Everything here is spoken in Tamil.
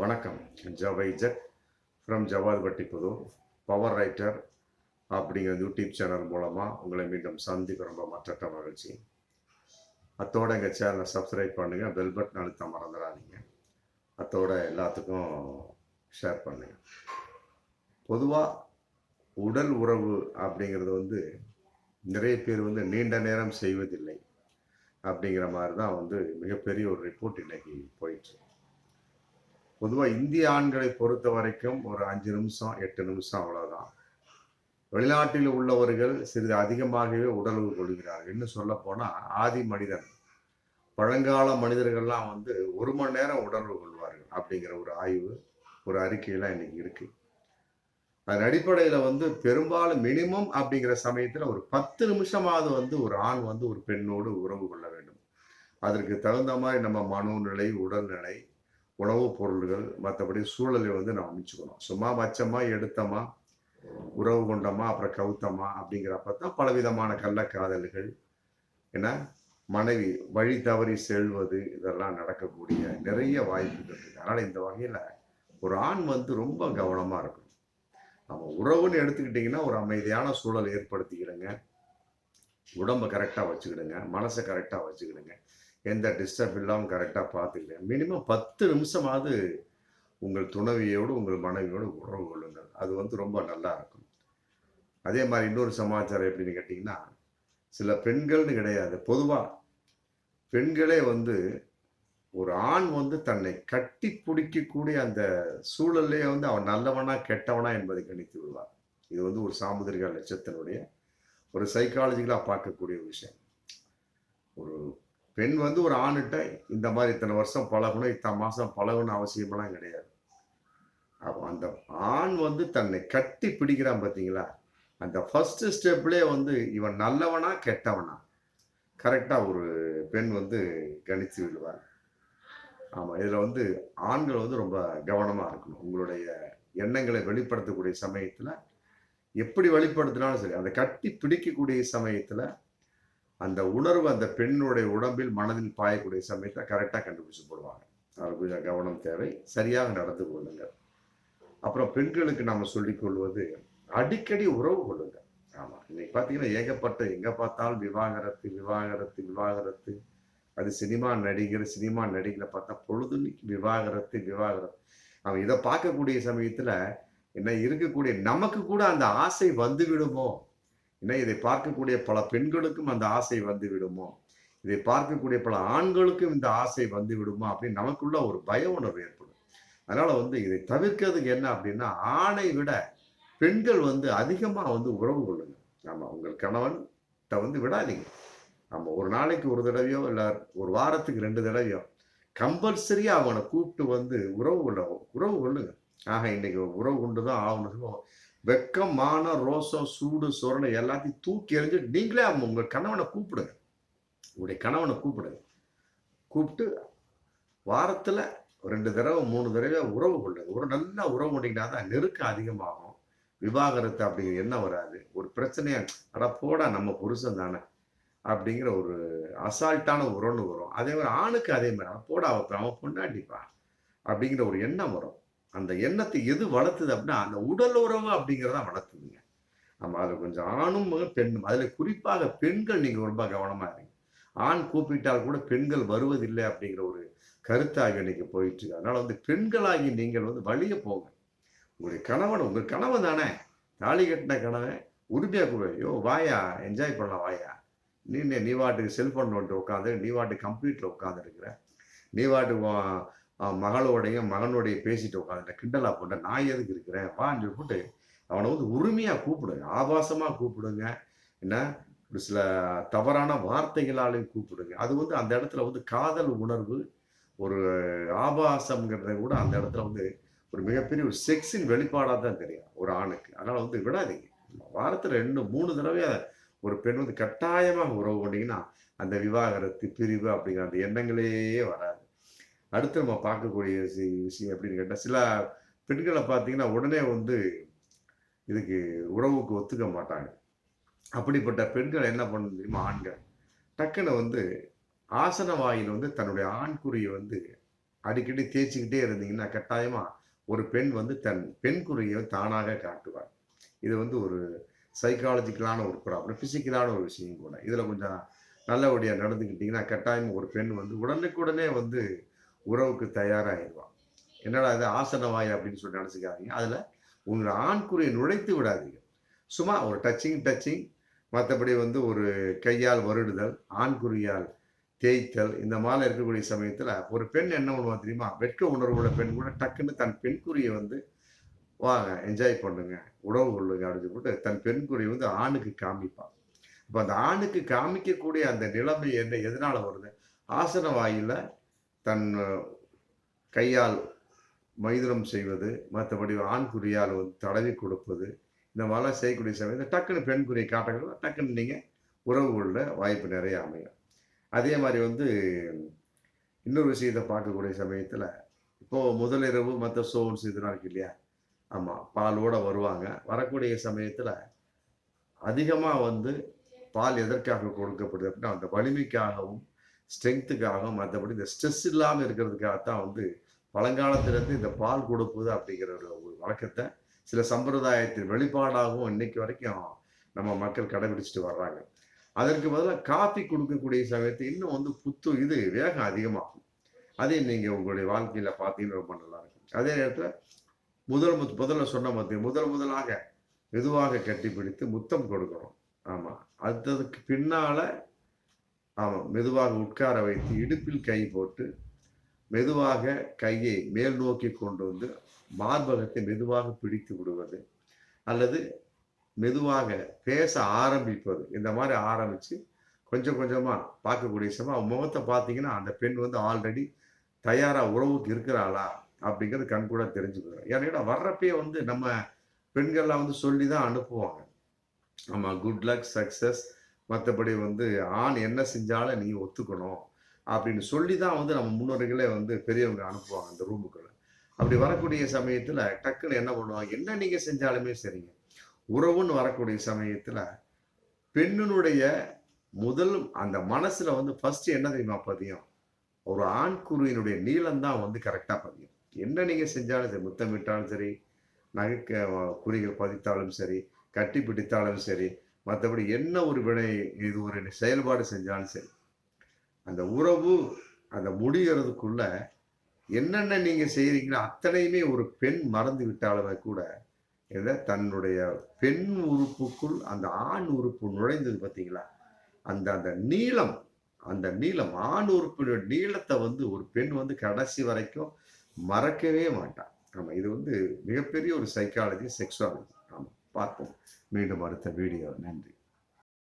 வணக்கம். ஜவைஜட் ஃப்ரம் ஜவாத்பட்டிபுதூர் பவர் ரைட்டர் அப்படிங்கிற யூடியூப் சேனல் மூலமாக உங்களை மீண்டும் சந்திக்க ரொம்ப மற்ற மகிழ்ச்சி. அத்தோட எங்கள் சேனலை சப்ஸ்கிரைப் பண்ணுங்கள் பெல் பட்டன் அழுத்த மறந்துடாதீங்க. அத்தோட எல்லாத்துக்கும் ஷேர் பண்ணுங்கள் பொதுவாக உடல் உறவு அப்படிங்கிறது வந்து நிறைய பேர் வந்து நீண்ட நேரம் செய்வதில்லை அப்படிங்கிற மாதிரி தான் வந்து மிகப்பெரிய ஒரு ரிப்போர்ட் இன்னைக்கு போயிட்டு பொதுவாக இந்திய ஆண்களை பொறுத்த வரைக்கும் ஒரு அஞ்சு நிமிஷம் எட்டு நிமிஷம் அவ்வளோதான் வெளிநாட்டில் உள்ளவர்கள் சிறிது அதிகமாகவே உடலுறவு கொள்கிறார்கள். இன்னும் சொல்ல போனால் ஆதி மனிதன் பழங்கால மனிதர்கள்லாம் வந்து ஒரு மணி நேரம் உடலுறவு கொள்வார்கள் அப்படிங்கிற ஒரு ஆய்வு ஒரு அறிக்கையெல்லாம் இன்னைக்கு இருக்கு. அதன் அடிப்படையில் வந்து பெரும்பாலும் மினிமம் அப்படிங்கிற சமயத்தில் ஒரு பத்து நிமிஷமாவது வந்து ஒரு ஆண் வந்து ஒரு பெண்ணோடு உறவு கொள்ள வேண்டும். அதற்கு தகுந்த மாதிரி நம்ம மனோநிலை உடல்நிலை உணவுப் பொருள்கள் மற்றபடி சூழலை வந்து நம்ம அமைச்சுக்கணும். சும்மா வச்சமா எடுத்தமா உறவு கொண்டமா அப்புறம் கவுத்தமா அப்படிங்கிறப்ப தான் பலவிதமான கள்ளக்காதல்கள் என்ன? மனைவி வழி தவறி செல்வது இதெல்லாம் நடக்கக்கூடிய நிறைய வாய்ப்புகள் இருக்குது அதனால் இந்த வகையில் ஒரு ஆண் வந்து ரொம்ப கவனமாக இருக்கணும். நம்ம உறவுன்னு எடுத்துக்கிட்டிங்கன்னா ஒரு அமைதியான சூழல் ஏற்படுத்திக்கிடுங்க உடம்பை கரெக்டாக வச்சுக்கிடுங்க. மனசை கரெக்டாக வச்சுக்கிடுங்க. எந்த டிஸ்டர்ப் இல்லாமல் கரெக்டாக பார்த்துக்கல மினிமம் பத்து நிமிஷமாவது உங்கள் துணைவியோடு உங்கள் மனைவியோடு உறவு கொள்ளுங்கள். அது வந்து ரொம்ப நல்லா இருக்கும். அதே மாதிரி இன்னொரு சமாச்சாரம் எப்படின்னு கேட்டிங்கன்னா சில பெண்கள்னு கிடையாது. பொதுவாக பெண்களே வந்து ஒரு ஆண் வந்து தன்னை கட்டி பிடிக்கக்கூடிய அந்த சூழல்லையே வந்து அவன் நல்லவனா கெட்டவனா என்பதை கணித்து விடுவார். இது வந்து ஒரு சாமுதிரிக லட்சத்தினுடைய ஒரு சைக்காலஜிக்கலாக பார்க்கக்கூடிய விஷயம். ஒரு பெண் வந்து ஒரு ஆணுகிட்ட இந்த மாதிரி இத்தனை வருஷம் பழகணும் இத்தனை மாதம் பழகணும் அவசியமெல்லாம் கிடையாது. அப்போ அந்த ஆண் வந்து தன்னை கட்டி பிடிக்கிறான் பார்த்தீங்களா அந்த ஃபர்ஸ்ட் ஸ்டெப்லேயே வந்து இவன் நல்லவனா கெட்டவனா? கரெக்டாக ஒரு பெண் வந்து கணித்து விடுவார். ஆமாம் இதில் வந்து ஆண்கள் வந்து ரொம்ப கவனமாக இருக்கணும். உங்களுடைய எண்ணங்களை வெளிப்படுத்தக்கூடிய சமயத்தில் எப்படி வெளிப்படுத்தினாலும் சரி அதை கட்டி பிடிக்கக்கூடிய சமயத்தில் அந்த உணர்வு அந்த பெண்ணுடைய உடம்பில் மனதில் பாயக்கூடிய சமயத்தை கரெக்டாக கண்டுபிடிச்சு போடுவாங்க. அது கொஞ்சம் கவனம் தேவை. சரியாக நடந்து கொள்ளுங்கள். அப்புறம் பெண்களுக்கு நாம் சொல்லிக் கொள்வது அடிக்கடி உறவு கொள்ளுங்க ஆமாம் இன்னைக்கு பார்த்தீங்கன்னா ஏகப்பட்ட எங்கே பார்த்தாலும் விவாகரத்து விவாகரத்து விவாகரத்து. அது சினிமா நடிகர் சினிமா நடிகரை பார்த்தா பொழுதுன்னைக்கு விவாகரத்து விவாகரத்து. அவன் இதை பார்க்கக்கூடிய சமயத்தில் என்ன இருக்கக்கூடிய நமக்கு கூட அந்த ஆசை வந்து விடுமோ என்ன இதை பார்க்கக்கூடிய பல பெண்களுக்கும் அந்த ஆசை வந்து விடுமோ இதை பார்க்கக்கூடிய பல ஆண்களுக்கும் இந்த ஆசை வந்து விடுமோ அப்படின்னு நமக்குள்ள ஒரு பய உணர்வு ஏற்படும். அதனால வந்து இதை தவிர்க்கிறதுக்கு என்ன அப்படின்னா ஆணை விட பெண்கள் வந்து அதிகமாக வந்து உறவு கொள்ளுங்க. ஆமாம் உங்கள் கணவன் வந்து விடாதீங்க. ஆமாம் ஒரு நாளைக்கு ஒரு தடவையோ இல்லை ஒரு வாரத்துக்கு ரெண்டு தடவையோ கம்பல்சரியாக அவனை கூப்பிட்டு வந்து உறவு கொள்ள உறவு கொள்ளுங்க. ஆக இன்னைக்கு உறவு கொண்டு தான் ஆகணும். வெக்கம் மானம் ரோசம் சூடு சொரணை எல்லாத்தையும் தூக்கி எறிஞ்சு நீங்களே உங்கள் கணவனை கூப்பிடுங்க. உங்களுடைய கணவனை கூப்பிடுங்க. கூப்பிட்டு வாரத்தில் ரெண்டு தடவை மூணு தடவை உறவு கொள்ளுங்க. ஒரு நல்ல உறவு கொண்டீங்கன்னா தான் நெருக்கம் அதிகமாகும். விவாகரத்து அப்படிங்கிற என்ன வராது. ஒரு பிரச்சனையாக அட போடா நம்ம புருஷன் தானே அப்படிங்கிற ஒரு அசால்ட்டான உறவுன்னு வரும். அதே மாதிரி ஆணுக்கு அதே மாதிரி அட போடா அவன் அவன் பொண்டாட்டிப்பா அப்படிங்கிற ஒரு எண்ணம் வரும். அந்த எண்ணத்தை எது வளர்த்துது அப்படின்னா அந்த உடல் உறவு அப்படிங்கிறத வளர்த்துதுங்க. நம்ம அதில் கொஞ்சம் ஆணும் பெண்ணும். அதில் குறிப்பாக பெண்கள் நீங்கள் ரொம்ப கவனமாக இருங்க. ஆண் கூப்பிட்டால் கூட பெண்கள் வருவதில்லை அப்படிங்கிற ஒரு கருத்தாக இன்னைக்கு போயிட்டு அதனால் வந்து பெண்களாகி நீங்கள் வந்து வழிய போங்க. உங்களுடைய கணவன் உங்கள் கணவன் தானே. தாலி கட்டின கணவன் உறுதியாக கூட ஐயோ வாயா என்ஜாய் பண்ணலாம் வாயா. நீ நீ வாட்டுக்கு செல்ஃபோன் வந்துட்டு உட்காந்து நீ வாட்டு கம்ப்யூட்டரில் உட்காந்துருக்குற. நீ வாட்டு மகளோடையும் மகனோடைய பேசிட்டு உட்காந்து கிண்டலா போட்ட நான் எதுக்கு இருக்கிறேன்? வான்னு சொல்லிட்டு அவனை வந்து உரிமையாக கூப்பிடுங்க. ஆபாசமாக கூப்பிடுங்க. என்ன? ஒரு சில தவறான வார்த்தைகளாலையும் கூப்பிடுங்க. அது வந்து அந்த இடத்துல வந்து காதல் உணர்வு ஒரு ஆபாசம்ங்கிறத கூட அந்த இடத்துல வந்து ஒரு மிகப்பெரிய ஒரு செக்ஸின் வெளிப்பாடாக தான் தெரியும் ஒரு ஆணுக்கு. அதனால் வந்து விடாதீங்க. வாரத்தில் ரெண்டு மூணு தடவை ஒரு பெண் வந்து கட்டாயமாக உறவு கொண்டீங்கன்னா அந்த விவாகரத்து பிரிவு அப்படிங்கிற அந்த எண்ணங்களே வராது. அடுத்து நம்ம பார்க்கக்கூடிய விஷயம் எப்படின்னு கேட்டால் சில பெண்களை பார்த்தீங்கன்னா உடனே வந்து இதுக்கு உறவுக்கு ஒத்துக்க மாட்டாங்க. அப்படிப்பட்ட பெண்கள் என்ன பண்ண தெரியுமா? ஆண்கள். டக்குன்னு வந்து ஆசன வாயில் வந்து தன்னுடைய ஆண்குறியை வந்து அடிக்கடி தேய்ச்சிக்கிட்டே இருந்தீங்கன்னா கட்டாயமாக ஒரு பெண் வந்து தன் பெண் குறியை தானாக காட்டுவார் இது வந்து ஒரு சைக்காலஜிக்கலான ஒரு ப்ராப்ளம் ஃபிசிக்கலான ஒரு விஷயம் கூட. இதில் கொஞ்சம் நல்லபடியாக நடந்துக்கிட்டிங்கன்னா கட்டாயம் ஒரு பெண் வந்து உடனுக்குடனே வந்து உறவுக்கு தயாராகிடுவான் என்னடா இது ஆசனவாய் அப்படின்னு சொல்லி நினச்சிக்காதீங்க. அதில் உங்கள் ஆண்குறியை நுழைத்து விடாதீங்க. சும்மா ஒரு டச்சிங் டச்சிங் மற்றபடி வந்து ஒரு கையால் வருடுதல் ஆண்குறியால் தேய்த்தல் இந்த மாதிரி இருக்கக்கூடிய சமயத்தில் ஒரு பெண் என்ன பண்ணுவா தெரியுமா? வெட்க உணர்வுள்ள பெண் கூட டக்குன்னு தன் பெண்குறியை வந்து வாங்க என்ஜாய் பண்ணுங்க. உறவு கொள்ளுங்க. அப்படின்னு சொல்லிட்டு தன் பெண்குறியை வந்து ஆணுக்கு காமிப்பான் இப்போ அந்த ஆணுக்கு காமிக்கக்கூடிய அந்த நிலைமை என்ன? எதனால் வருது? ஆசன வாயில் தன் கையால் மைதுனம் செய்வது மற்றபடி ஆண் குறியால் வந்து தடவி கொடுப்பது இந்த மாதிரிலாம் செய்யக்கூடிய சமயத்தில் டக்குன்னு பெண் குறியை காட்டக்கூட டக்குன்னு நீங்கள் உறவு கொள்ள வாய்ப்பு நிறைய அமையும். அதே மாதிரி வந்து இன்னொரு விஷயத்தை பார்க்கக்கூடிய சமயத்தில் இப்போது முதலிரவு மற்ற சோன்ஸ் இதெல்லாம் இருக்கு இல்லையா? ஆமாம் பாலோட வருவாங்க. வரக்கூடிய சமயத்தில் அதிகமாக வந்து பால் எதற்காக கொடுக்கப்படுது அப்படின்னா அந்த வலிமைக்காகவும் ஸ்ட்ரென்த்துக்காகவும் மற்றபடி இந்த ஸ்ட்ரெஸ் இல்லாமல் இருக்கிறதுக்காகத்தான் வந்து பழங்காலத்திலிருந்து இந்த பால் கொடுப்பது அப்படிங்கிற ஒரு வழக்கத்தை சில சம்பிரதாயத்தின் வெளிப்பாடாகவும் இன்னைக்கு வரைக்கும் நம்ம மக்கள் கடைபிடிச்சிட்டு வர்றாங்க. அதற்கு பதிலாக காஃபி கொடுக்கக்கூடிய சமயத்தை இன்னும் வந்து புத்து இது வேகம் அதிகமாகும். அதே நீங்கள் உங்களுடைய வாழ்க்கையில் பார்த்தீங்கன்னா ரொம்ப நல்லா இருக்கும். அதே நேரத்தில் முதல் முத் முதல்ல சொன்ன மாதிரி முதல் முதலாக மெதுவாக கட்டி பிடித்து முத்தம் கொடுக்கணும். ஆமாம் அடுத்ததுக்கு பின்னால் ஆமாம் மெதுவாக உட்கார வைத்து இடுப்பில் கை போட்டு மெதுவாக கையை மேல் நோக்கி கொண்டு வந்து மார்பகத்தை மெதுவாக பிடித்து விடுவது அல்லது மெதுவாக பேச ஆரம்பிப்பது. இந்த மாதிரி ஆரம்பித்து கொஞ்சம் கொஞ்சமாக பார்க்கக்கூடிய சமயம் அவன் முகத்தை பார்த்தீங்கன்னா அந்த பெண் வந்து ஆல்ரெடி தயாராக உறவுக்கு இருக்கிறாளா அப்படிங்கிறது கண் கூட தெரிஞ்சுக்கிறோம் ஏன்னா வர்றப்பே வந்து நம்ம பெண்கள்லாம் வந்து சொல்லி தான் அனுப்புவாங்க. ஆமாம் குட் லக் சக்ஸஸ் மற்றபடி வந்து ஆண் என்ன செஞ்சாலும் நீ ஒத்துக்கணும் அப்படின்னு சொல்லி தான் வந்து நம்ம முன்னோர்களே வந்து பெரியவங்க அனுப்புவாங்க அந்த ரூமுக்குள்ள. அப்படி வரக்கூடிய சமயத்தில் டக்குன்னு என்ன பண்ணுவாங்க? என்ன நீங்கள் செஞ்சாலுமே சரிங்க. உறவுன்னு வரக்கூடிய சமயத்தில் பெண்ணினுடைய முதல் அந்த மனசில் வந்து ஃபஸ்ட்டு என்ன தெரியுமா பதியும்? ஒரு ஆண் குருவினுடைய நீளம் தான் வந்து கரெக்டாக பதியும். என்ன நீங்கள் செஞ்சாலும் சரி முத்தமிட்டாலும் சரி நகை குறிகள் பதித்தாலும் சரி கட்டி பிடித்தாலும் சரி மற்றபடி என்ன ஒரு வினை இது ஒரு செயல்பாடு செஞ்சாலும் சரி அந்த உறவு அந்த முடிகிறதுக்குள்ள என்னென்ன நீங்கள் செய்கிறீங்களோ அத்தனையுமே ஒரு பெண் மறந்து விட்டாலுமே கூட இதை தன்னுடைய பெண் உறுப்புக்குள் அந்த ஆண் உறுப்பு நுழைந்தது பார்த்தீங்களா? அந்த அந்த நீளம் அந்த நீளம் ஆண் உறுப்பினுடைய நீளத்தை வந்து ஒரு பெண் வந்து கடைசி வரைக்கும் மறக்கவே மாட்டான் ஆமாம் இது வந்து மிகப்பெரிய ஒரு சைக்காலஜி செக்ஸுவாலஜி ஆமா பார்ப்போம். மீண்டும் அடுத்த வீடியோ நன்றி.